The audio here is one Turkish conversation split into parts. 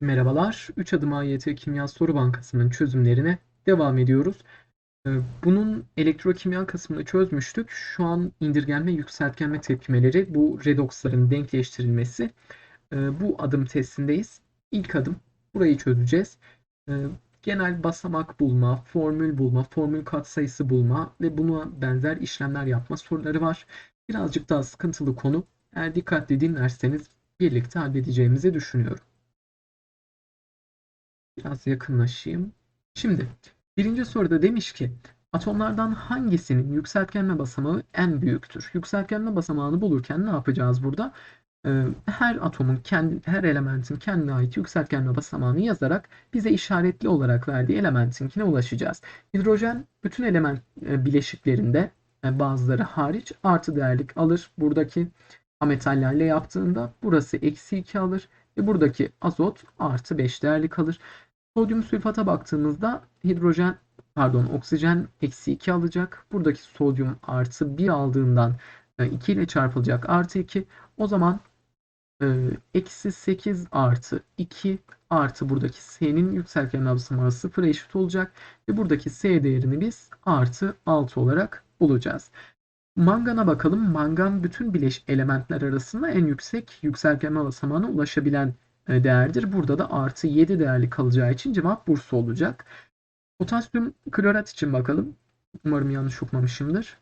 Merhabalar, 3 adım AYT Kimya Soru Bankası'nın çözümlerine devam ediyoruz. Ee, Bunun elektrokimya kısmını çözmüştük. Şu an indirgenme, yükseltgenme tepkimeleri, bu redoksların denkleştirilmesi. Ee, Bu adım testindeyiz. İlk adım, burayı çözeceğiz. Ee, Genel basamak bulma, formül bulma, formül katsayısı bulma ve buna benzer işlemler yapma soruları var. Birazcık daha sıkıntılı konu. Eğer dikkatli dinlerseniz birlikte halledeceğimizi düşünüyorum. Biraz yakınlaşayım. Şimdi birinci soruda demiş ki atomlardan hangisinin yükseltgenme basamağı en büyüktür? Yükseltgenme basamağını bulurken ne yapacağız burada? Ee, her atomun kendi her elementin kendine ait yükseltgenme basamağını yazarak bize işaretli olarak verdiği elementinkine ulaşacağız. Hidrojen bütün element e, bileşiklerinde e, bazıları hariç artı değerlik alır. Buradaki ametallerle yaptığında burası eksi 2 alır ve buradaki azot artı 5 değerli kalır. Sodyum sülfata baktığımızda hidrojen pardon oksijen eksi 2 alacak. Buradaki sodyum artı 1 aldığından 2 e, ile çarpılacak artı 2. O zaman e, eksi 8 artı 2 artı buradaki S'nin yükseltgen basamağı 0'a eşit olacak. Ve buradaki S değerini biz artı 6 olarak bulacağız. Mangana bakalım. Mangan bütün bileş elementler arasında en yüksek yükseltgenme basamağına ulaşabilen değerdir. Burada da artı 7 değerli kalacağı için cevap Bursa olacak. Potasyum klorat için bakalım. Umarım yanlış okumamışımdır.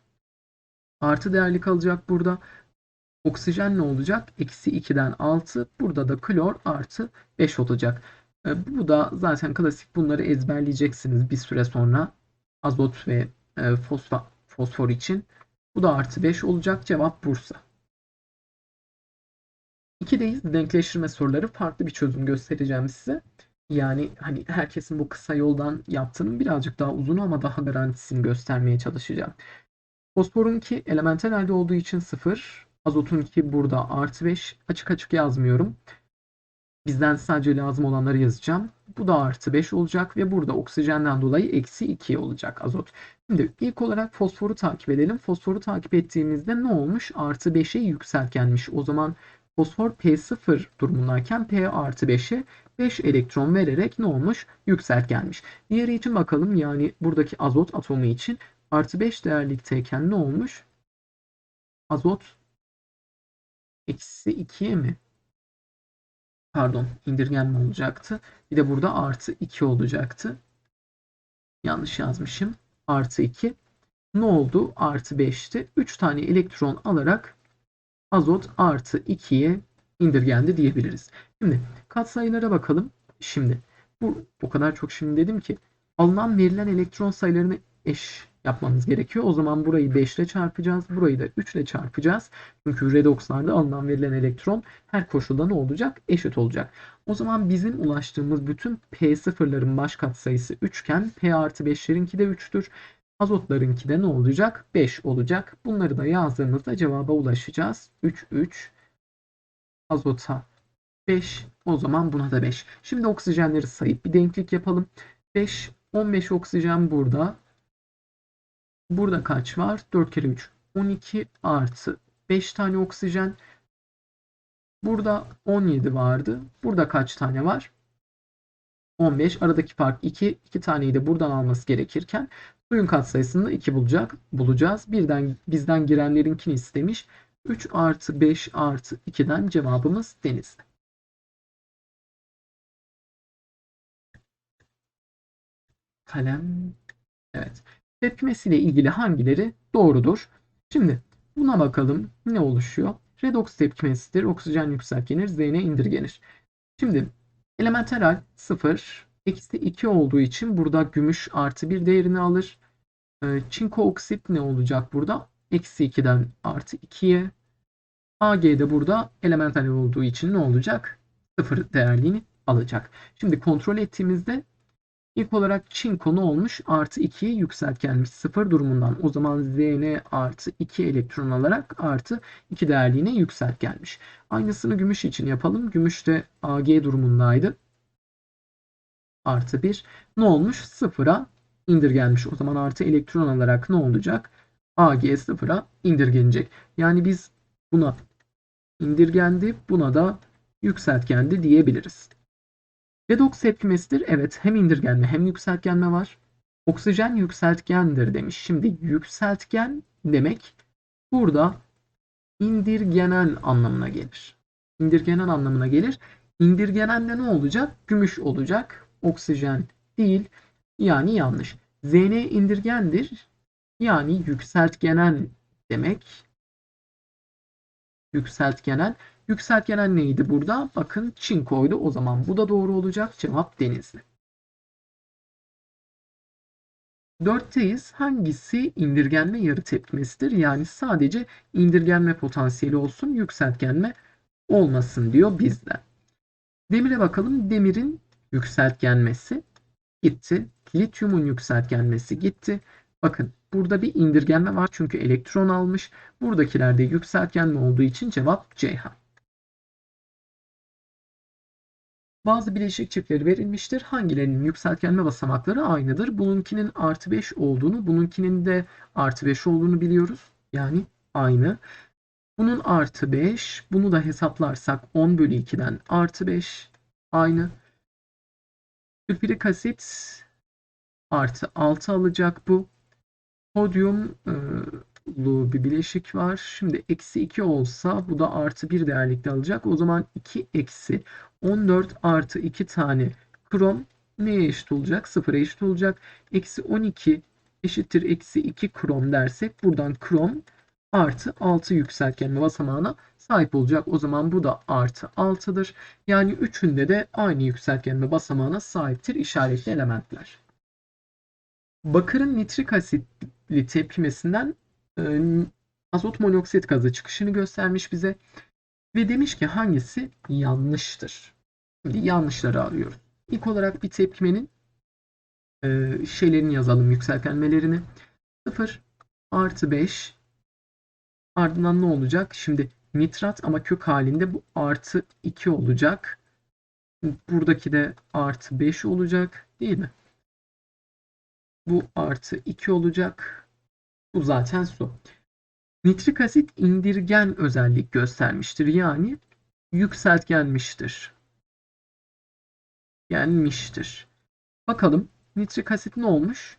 Artı değerli kalacak burada. Oksijen ne olacak? Eksi 2'den 6. Burada da klor artı 5 olacak. E, bu da zaten klasik bunları ezberleyeceksiniz bir süre sonra. Azot ve e, fosfor için. Bu da artı 5 olacak. Cevap Bursa. 2'deyiz. Denkleştirme soruları farklı bir çözüm göstereceğim size. Yani hani herkesin bu kısa yoldan yaptığının birazcık daha uzun ama daha garantisini göstermeye çalışacağım. Fosforun ki elementel halde olduğu için 0. Azotun ki burada artı 5. Açık açık yazmıyorum. Bizden sadece lazım olanları yazacağım. Bu da artı 5 olacak ve burada oksijenden dolayı eksi 2 olacak azot. Şimdi ilk olarak fosforu takip edelim. Fosforu takip ettiğimizde ne olmuş? Artı 5'e yükseltgenmiş. O zaman fosfor P0 durumundayken P artı 5'e 5 elektron vererek ne olmuş? Yükseltgenmiş. Diğeri için bakalım yani buradaki azot atomu için artı 5 değerlikteyken ne olmuş? Azot eksi 2'ye mi? Pardon indirgenme olacaktı. Bir de burada artı 2 olacaktı. Yanlış yazmışım. Artı 2. Ne oldu? Artı 5'ti. 3 tane elektron alarak azot artı 2'ye indirgendi diyebiliriz. Şimdi katsayılara bakalım. Şimdi bu o kadar çok şimdi dedim ki alınan verilen elektron sayılarını eş yapmamız gerekiyor. O zaman burayı 5 ile çarpacağız. Burayı da 3 ile çarpacağız. Çünkü redokslarda alınan verilen elektron her koşulda ne olacak? Eşit olacak. O zaman bizim ulaştığımız bütün P0'ların baş katsayısı 3 iken P artı 5'lerinki de 3'tür. Azotlarınki de ne olacak? 5 olacak. Bunları da yazdığımızda cevaba ulaşacağız. 3, 3. Azota 5. O zaman buna da 5. Şimdi oksijenleri sayıp bir denklik yapalım. 5, 15 oksijen burada. Burada kaç var? 4 kere 3. 12 artı 5 tane oksijen. Burada 17 vardı. Burada kaç tane var? 15. Aradaki fark 2. 2 taneyi de buradan alması gerekirken suyun katsayısını da 2 bulacak, bulacağız. Birden bizden girenlerinkini istemiş. 3 artı 5 artı 2'den cevabımız deniz. Kalem. Evet. Tepkimesiyle ilgili hangileri doğrudur? Şimdi buna bakalım ne oluşuyor? Redoks tepkimesidir. Oksijen yükseltgenir, Zn indirgenir. Şimdi elementel hal 0, eksi 2 olduğu için burada gümüş artı 1 değerini alır. Ee, çinko oksit ne olacak burada? Eksi 2'den artı 2'ye. Ag de burada elementel olduğu için ne olacak? 0 değerliğini alacak. Şimdi kontrol ettiğimizde İlk olarak çinko ne olmuş? Artı 2'ye yükseltgenmiş sıfır durumundan. O zaman Zn artı 2 elektron alarak artı 2 değerliğine yükseltgenmiş. Aynısını gümüş için yapalım. Gümüş de Ag durumundaydı. Artı 1. Ne olmuş? Sıfıra indirgenmiş. O zaman artı elektron alarak ne olacak? Ag sıfıra indirgenecek. Yani biz buna indirgendi, buna da yükseltgendi diyebiliriz. Redoks tepkimesidir. Evet hem indirgenme hem yükseltgenme var. Oksijen yükseltgendir demiş. Şimdi yükseltgen demek burada indirgenen anlamına gelir. İndirgenen anlamına gelir. İndirgenen de ne olacak? Gümüş olacak. Oksijen değil. Yani yanlış. Zn indirgendir. Yani yükseltgenen demek. Yükseltgenen. Yükseltgenen neydi burada? Bakın çinkoydu. O zaman bu da doğru olacak. Cevap denizli. Dörtteyiz. Hangisi indirgenme yarı tepkimesidir? Yani sadece indirgenme potansiyeli olsun, yükseltgenme olmasın diyor bizde. Demire bakalım. Demirin yükseltgenmesi gitti. Lityumun yükseltgenmesi gitti. Bakın burada bir indirgenme var çünkü elektron almış. Buradakilerde yükseltgenme olduğu için cevap Ceyhan. Bazı bileşik çiftleri verilmiştir. Hangilerinin yükseltgenme basamakları aynıdır? Bununkinin artı 5 olduğunu, bununkinin de artı 5 olduğunu biliyoruz. Yani aynı. Bunun artı 5, bunu da hesaplarsak 10 bölü 2'den artı 5 aynı. Sülfürik asit artı 6 alacak bu. Sodyumlu bir bileşik var. Şimdi eksi 2 olsa bu da artı 1 değerlikte alacak. O zaman 2 eksi 14 artı 2 tane krom neye eşit olacak? 0'a eşit olacak. Eksi 12 eşittir eksi 2 krom dersek buradan krom artı 6 yükseltgenme basamağına sahip olacak. O zaman bu da artı 6'dır. Yani üçünde de aynı yükseltgenme basamağına sahiptir işaretli elementler. Bakırın nitrik asitli tepkimesinden e, azot monoksit gazı çıkışını göstermiş bize. Ve demiş ki hangisi yanlıştır? Şimdi yanlışları arıyoruz. İlk olarak bir tepkimenin e, şeylerini yazalım yükseltgenmelerini. 0 artı 5 ardından ne olacak? Şimdi nitrat ama kök halinde bu artı 2 olacak. Buradaki de artı 5 olacak değil mi? Bu artı 2 olacak. Bu zaten su. Nitrik asit indirgen özellik göstermiştir. Yani yükseltgenmiştir. Gelmiştir. Bakalım nitrik asit ne olmuş?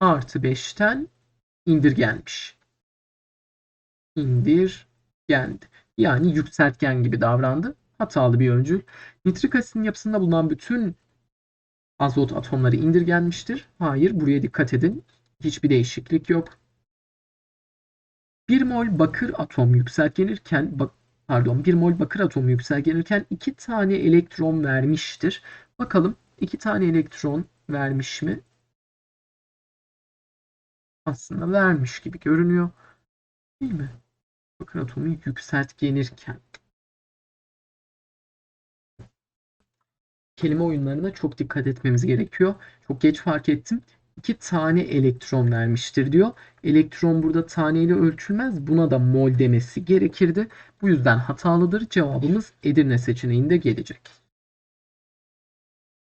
Artı 5'ten indirgenmiş. İndirgendi. Yani yükseltgen gibi davrandı. Hatalı bir öncül. Nitrik asitin yapısında bulunan bütün azot atomları indirgenmiştir. Hayır buraya dikkat edin. Hiçbir değişiklik yok. 1 mol bakır atom yükseltgenirken bak, pardon 1 mol bakır atomu yükseltgenirken 2 tane elektron vermiştir. Bakalım 2 tane elektron vermiş mi? Aslında vermiş gibi görünüyor. Değil mi? Bakır atomu yükseltgenirken. Kelime oyunlarına çok dikkat etmemiz gerekiyor. Çok geç fark ettim. 2 tane elektron vermiştir diyor. Elektron burada taneyle ölçülmez. Buna da mol demesi gerekirdi. Bu yüzden hatalıdır. Cevabımız Edirne seçeneğinde gelecek.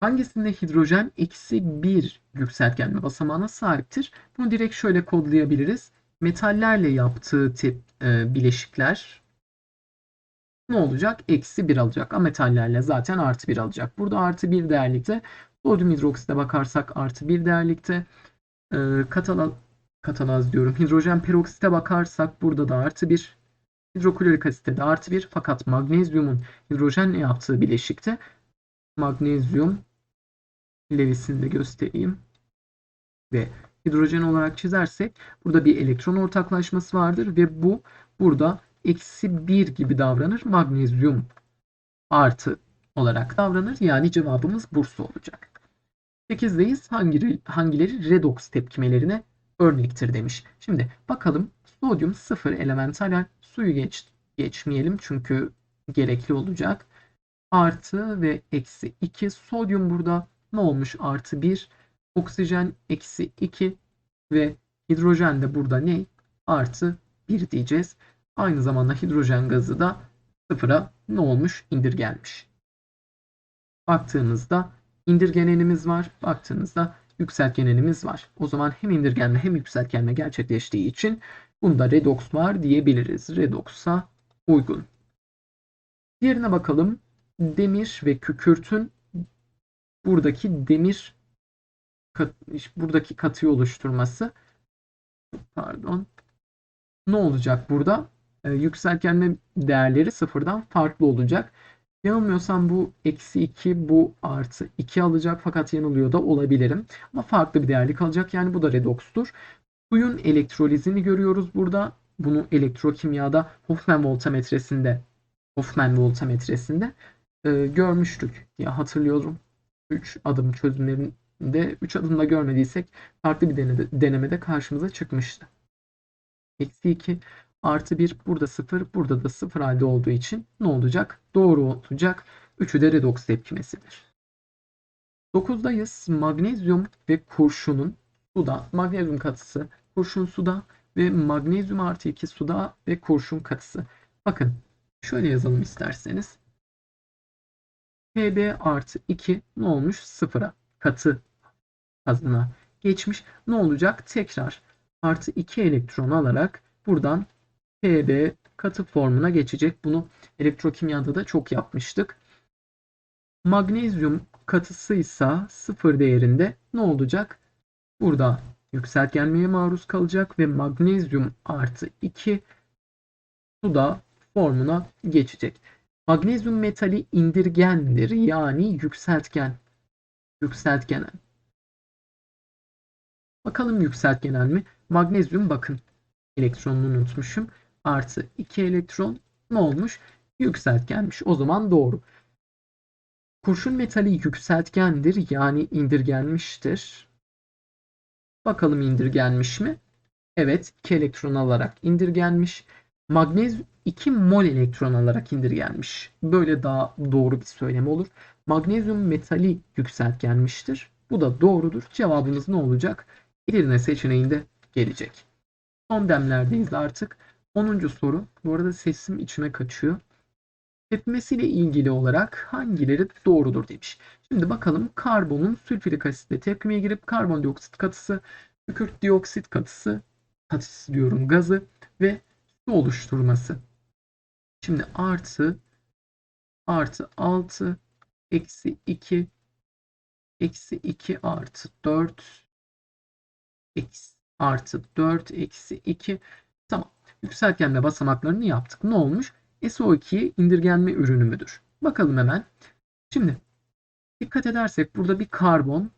Hangisinde hidrojen eksi 1 yükseltgenme basamağına sahiptir? Bunu direkt şöyle kodlayabiliriz. Metallerle yaptığı tip e, bileşikler ne olacak? Eksi 1 alacak. Ametallerle zaten artı 1 alacak. Burada artı 1 değerlikte Sodyum hidroksite bakarsak artı 1 değerlikte. E, katala, katalaz diyorum. Hidrojen peroksite bakarsak burada da artı 1. Hidroklorik asite de artı 1. Fakat magnezyumun hidrojenle yaptığı bileşikte magnezyum levisini de göstereyim. Ve hidrojen olarak çizersek burada bir elektron ortaklaşması vardır ve bu burada eksi 1 gibi davranır. Magnezyum artı olarak davranır. Yani cevabımız Bursa olacak. 8'deyiz. Hangileri, hangileri redoks tepkimelerine örnektir demiş. Şimdi bakalım sodyum 0 elemental suyu geç, geçmeyelim çünkü gerekli olacak. Artı ve eksi 2 sodyum burada ne olmuş? Artı 1 oksijen eksi 2 ve hidrojen de burada ne? Artı 1 diyeceğiz. Aynı zamanda hidrojen gazı da sıfıra ne olmuş? İndirgenmiş. Baktığımızda indirgenenimiz var. Baktığınızda yükseltgenenimiz var. O zaman hem indirgenme hem yükseltgenme gerçekleştiği için bunda redoks var diyebiliriz. Redoksa uygun. Diğerine bakalım. Demir ve kükürtün buradaki demir kat, buradaki katıyı oluşturması pardon ne olacak burada? Ee, yükseltgenme değerleri sıfırdan farklı olacak. Yanılmıyorsam bu eksi 2 bu artı 2 alacak fakat yanılıyor da olabilirim. Ama farklı bir değerli kalacak yani bu da redokstur. Suyun elektrolizini görüyoruz burada. Bunu elektrokimyada Hoffman voltametresinde Hoffman voltametresinde e, görmüştük diye hatırlıyorum. 3 adım çözümlerinde 3 adımda görmediysek farklı bir denemede karşımıza çıkmıştı. Eksi 2 artı 1 burada 0 burada da 0 halde olduğu için ne olacak? Doğru olacak. Üçü de redoks tepkimesidir. 9'dayız. Magnezyum ve kurşunun suda, magnezyum katısı, kurşun suda ve magnezyum artı 2 suda ve kurşun katısı. Bakın şöyle yazalım isterseniz. Pb artı 2 ne olmuş? Sıfıra katı fazına geçmiş. Ne olacak? Tekrar artı 2 elektron alarak buradan Pb katı formuna geçecek. Bunu elektrokimyada da çok yapmıştık. Magnezyum katısıysa sıfır değerinde ne olacak? Burada yükseltgenmeye maruz kalacak ve magnezyum artı 2 suda formuna geçecek. Magnezyum metali indirgendir yani yükseltgen. Yükseltgenen. Bakalım yükseltgenen mi? Magnezyum bakın elektronunu unutmuşum. Artı 2 elektron ne olmuş? Yükseltgenmiş. O zaman doğru. Kurşun metali yükseltgendir yani indirgenmiştir. Bakalım indirgenmiş mi? Evet 2 elektron alarak indirgenmiş. Magnezyum 2 mol elektron alarak indirgenmiş. Böyle daha doğru bir söylem olur. Magnezyum metali yükseltgenmiştir. Bu da doğrudur. Cevabımız ne olacak? Edirne seçeneğinde gelecek. Son demlerdeyiz artık. 10. soru. Bu arada sesim içime kaçıyor. Tepmesiyle ilgili olarak hangileri doğrudur demiş. Şimdi bakalım karbonun sülfürik asitle tepkimeye girip karbondioksit katısı, kükürt dioksit katısı, katısı diyorum gazı ve su oluşturması. Şimdi artı artı 6 eksi 2 eksi 2 artı 4 eksi artı 4 eksi 2 tamam. Yükseltgenme basamaklarını yaptık. Ne olmuş? SO2 indirgenme ürünü müdür? Bakalım hemen. Şimdi dikkat edersek burada bir karbon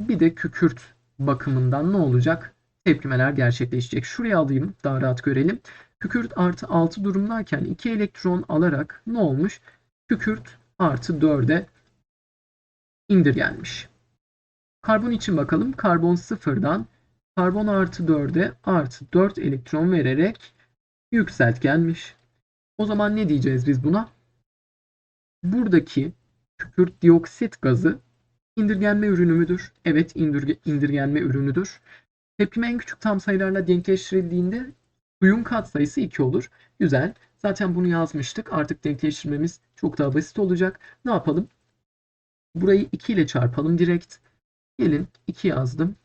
bir de kükürt bakımından ne olacak? Tepkimeler gerçekleşecek. Şuraya alayım daha rahat görelim. Kükürt artı 6 durumdayken 2 elektron alarak ne olmuş? Kükürt artı 4'e indirgenmiş. Karbon için bakalım. Karbon sıfırdan karbon artı 4'e artı 4 elektron vererek yükseltgenmiş. O zaman ne diyeceğiz biz buna? Buradaki kükürt dioksit gazı indirgenme ürünü müdür? Evet indirge, indirgenme ürünüdür. Tepkime en küçük tam sayılarla denkleştirildiğinde suyun katsayısı 2 olur. Güzel. Zaten bunu yazmıştık. Artık denkleştirmemiz çok daha basit olacak. Ne yapalım? Burayı 2 ile çarpalım direkt. Gelin 2 yazdım.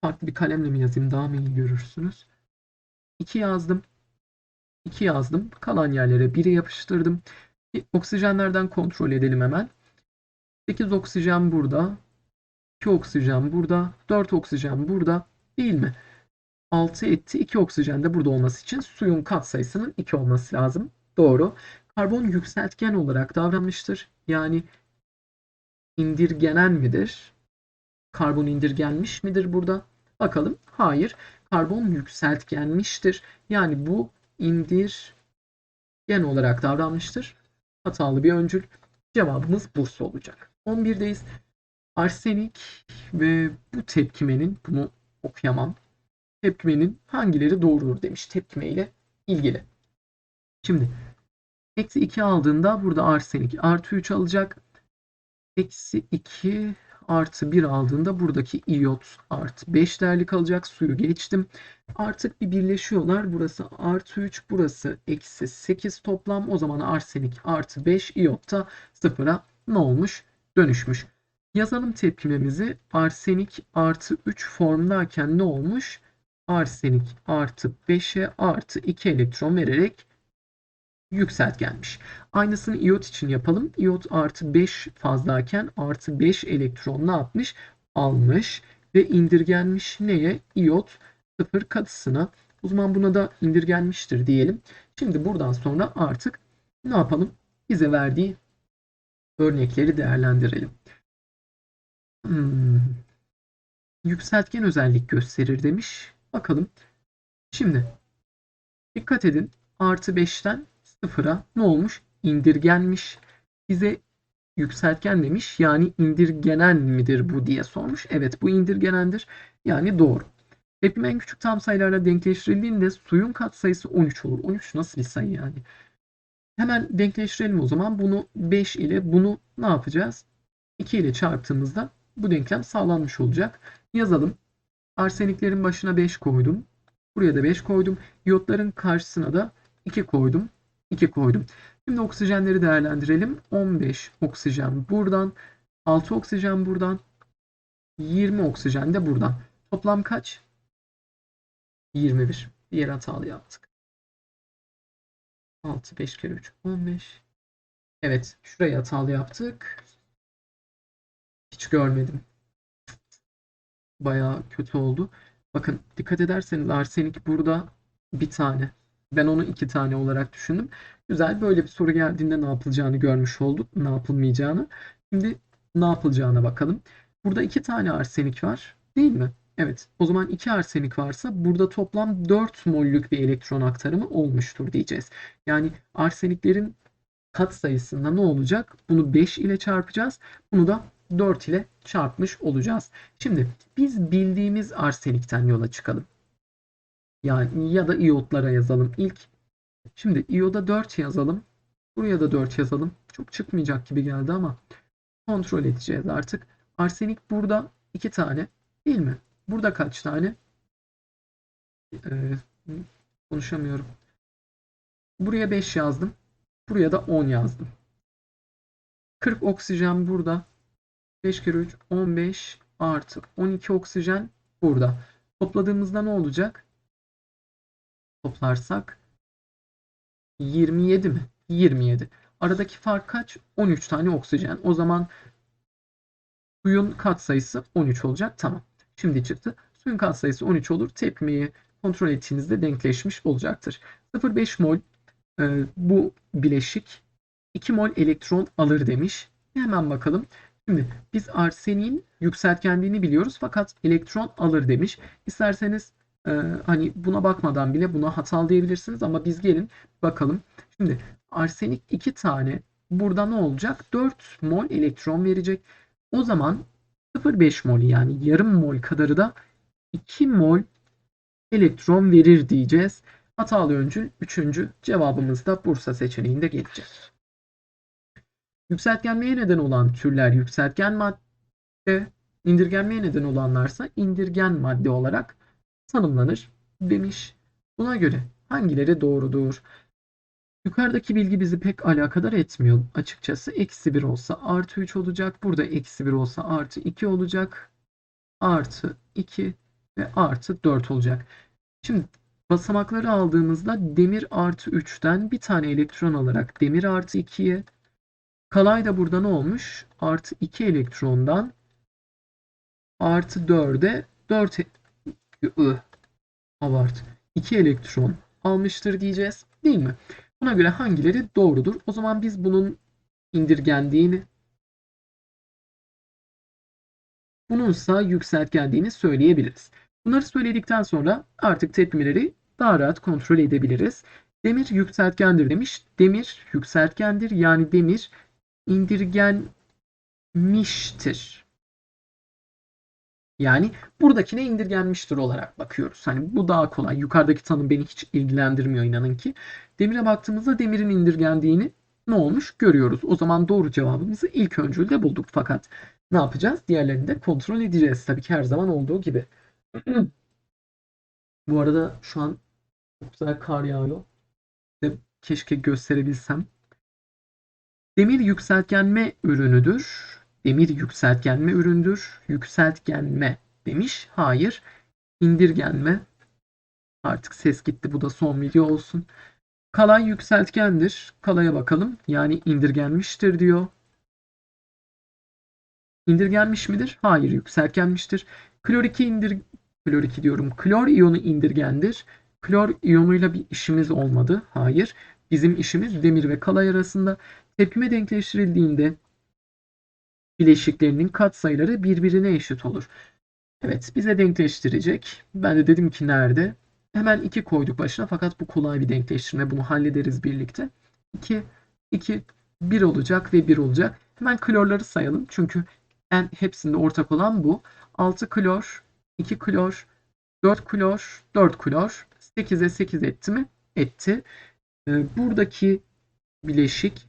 Farklı bir kalemle mi yazayım daha mı iyi görürsünüz? 2 yazdım. 2 yazdım. Kalan yerlere 1'i yapıştırdım. Oksijenlerden kontrol edelim hemen. 8 oksijen burada. 2 oksijen burada. 4 oksijen burada. Değil mi? 6 etti. 2 oksijen de burada olması için suyun katsayısının 2 olması lazım. Doğru. Karbon yükseltgen olarak davranmıştır. Yani indirgenen midir? Karbon indirgenmiş midir burada? Bakalım. Hayır. Karbon yükseltgenmiştir. Yani bu indirgen olarak davranmıştır. Hatalı bir öncül. Cevabımız Bursa olacak. 11'deyiz. Arsenik ve bu tepkimenin bunu okuyamam. Tepkimenin hangileri doğrudur demiş tepkime ile ilgili. Şimdi eksi 2 aldığında burada arsenik artı 3 alacak. Eksi 2 artı 1 aldığında buradaki iyot artı 5 değerli kalacak. Suyu geçtim. Artık bir birleşiyorlar. Burası artı 3, burası eksi 8 toplam. O zaman arsenik artı 5, iyot da sıfıra ne olmuş? Dönüşmüş. Yazalım tepkimemizi. Arsenik artı 3 formdayken ne olmuş? Arsenik artı 5'e artı 2 elektron vererek yükseltgenmiş. Aynısını iot için yapalım. İyot artı 5 fazlayken artı 5 elektron ne yapmış? Almış ve indirgenmiş neye? İyot sıfır katısına. O zaman buna da indirgenmiştir diyelim. Şimdi buradan sonra artık ne yapalım? Bize verdiği örnekleri değerlendirelim. Hmm. Yükseltgen özellik gösterir demiş. Bakalım. Şimdi dikkat edin. Artı 5'ten 0'a ne olmuş? İndirgenmiş. Bize yükseltgen demiş. Yani indirgenen midir bu diye sormuş. Evet bu indirgenendir. Yani doğru. Tepkime en küçük tam sayılarla denkleştirildiğinde suyun katsayısı 13 olur. 13 nasıl bir sayı yani? Hemen denkleştirelim o zaman. Bunu 5 ile bunu ne yapacağız? 2 ile çarptığımızda bu denklem sağlanmış olacak. Yazalım. Arseniklerin başına 5 koydum. Buraya da 5 koydum. İyotların karşısına da 2 koydum. 2 koydum. Şimdi oksijenleri değerlendirelim. 15 oksijen buradan. 6 oksijen buradan. 20 oksijen de buradan. Toplam kaç? 21. Diğer hatalı yaptık. 6, 5 kere 3, 15. Evet, şurayı hatalı yaptık. Hiç görmedim. Bayağı kötü oldu. Bakın dikkat ederseniz arsenik burada bir tane. Ben onu iki tane olarak düşündüm. Güzel böyle bir soru geldiğinde ne yapılacağını görmüş olduk. Ne yapılmayacağını. Şimdi ne yapılacağına bakalım. Burada iki tane arsenik var. Değil mi? Evet. O zaman iki arsenik varsa burada toplam 4 mollük bir elektron aktarımı olmuştur diyeceğiz. Yani arseniklerin kat sayısında ne olacak? Bunu 5 ile çarpacağız. Bunu da 4 ile çarpmış olacağız. Şimdi biz bildiğimiz arsenikten yola çıkalım. Yani ya da iyotlara yazalım ilk. Şimdi iyoda 4 yazalım. Buraya da 4 yazalım. Çok çıkmayacak gibi geldi ama kontrol edeceğiz artık. Arsenik burada 2 tane değil mi? Burada kaç tane? Ee, konuşamıyorum. Buraya 5 yazdım. Buraya da 10 yazdım. 40 oksijen burada. 5 kere 3 15 artı 12 oksijen burada. Topladığımızda ne olacak? Toplarsak 27 mi? 27. Aradaki fark kaç? 13 tane oksijen. O zaman suyun katsayısı 13 olacak. Tamam. Şimdi çıktı. Suyun katsayısı 13 olur. Tepkimeyi kontrol ettiğinizde denkleşmiş olacaktır. 0,5 mol e, bu bileşik 2 mol elektron alır demiş. Hemen bakalım. Şimdi biz arseniğin yükseltgenliğini biliyoruz fakat elektron alır demiş. İsterseniz e, hani buna bakmadan bile buna hatalı diyebilirsiniz ama biz gelin bakalım. Şimdi arsenik 2 tane burada ne olacak? 4 mol elektron verecek. O zaman 0,5 mol yani yarım mol kadarı da 2 mol elektron verir diyeceğiz. Hatalı öncül 3. cevabımız da Bursa seçeneğinde gelecek. Yükseltgenmeye neden olan türler yükseltgen madde, indirgenmeye neden olanlarsa indirgen madde olarak tanımlanır demiş. Buna göre hangileri doğrudur? Yukarıdaki bilgi bizi pek alakadar etmiyor açıkçası. Eksi 1 olsa artı 3 olacak. Burada eksi 1 olsa artı 2 olacak. Artı 2 ve artı 4 olacak. Şimdi basamakları aldığımızda demir artı 3'ten bir tane elektron alarak demir artı 2'ye Kalay da burada ne olmuş? Artı 2 elektrondan artı 4'e 4 ı, abart 2 elektron almıştır diyeceğiz. Değil mi? Buna göre hangileri doğrudur? O zaman biz bunun indirgendiğini bununsa yükseltgendiğini söyleyebiliriz. Bunları söyledikten sonra artık tepkimeleri daha rahat kontrol edebiliriz. Demir yükseltgendir demiş. Demir yükseltgendir. Yani demir indirgenmiştir. Yani buradakine indirgenmiştir olarak bakıyoruz. Hani bu daha kolay. Yukarıdaki tanım beni hiç ilgilendirmiyor inanın ki. Demire baktığımızda demirin indirgendiğini ne olmuş görüyoruz. O zaman doğru cevabımızı ilk öncülde bulduk. Fakat ne yapacağız? Diğerlerini de kontrol edeceğiz. Tabii ki her zaman olduğu gibi. Bu arada şu an çok güzel kar yağıyor. Keşke gösterebilsem. Demir yükseltgenme ürünüdür. Demir yükseltgenme üründür. Yükseltgenme demiş. Hayır. İndirgenme. Artık ses gitti. Bu da son video olsun. Kalay yükseltgendir. Kalaya bakalım. Yani indirgenmiştir diyor. İndirgenmiş midir? Hayır, yükseltgenmiştir. Klor 2 indir klor 2 diyorum. Klor iyonu indirgendir. Klor iyonuyla bir işimiz olmadı. Hayır. Bizim işimiz demir ve kalay arasında. Tepkime denkleştirildiğinde bileşiklerinin katsayıları birbirine eşit olur. Evet, bize denkleştirecek. Ben de dedim ki nerede? Hemen 2 koyduk başına fakat bu kolay bir denkleştirme. Bunu hallederiz birlikte. 2, 2, 1 olacak ve 1 olacak. Hemen klorları sayalım. Çünkü en hepsinde ortak olan bu. 6 klor, 2 klor, 4 klor, 4 klor. 8'e 8 etti mi? Etti. Ee, Buradaki bileşik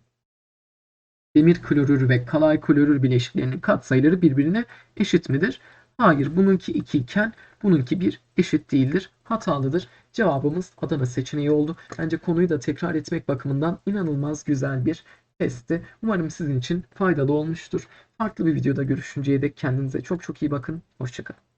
demir klorür ve kalay klorür bileşiklerinin katsayıları birbirine eşit midir? Hayır, bununki 2 iken bununki 1 eşit değildir. Hatalıdır. Cevabımız Adana seçeneği oldu. Bence konuyu da tekrar etmek bakımından inanılmaz güzel bir testti. Umarım sizin için faydalı olmuştur. Farklı bir videoda görüşünceye dek kendinize çok çok iyi bakın. Hoşçakalın.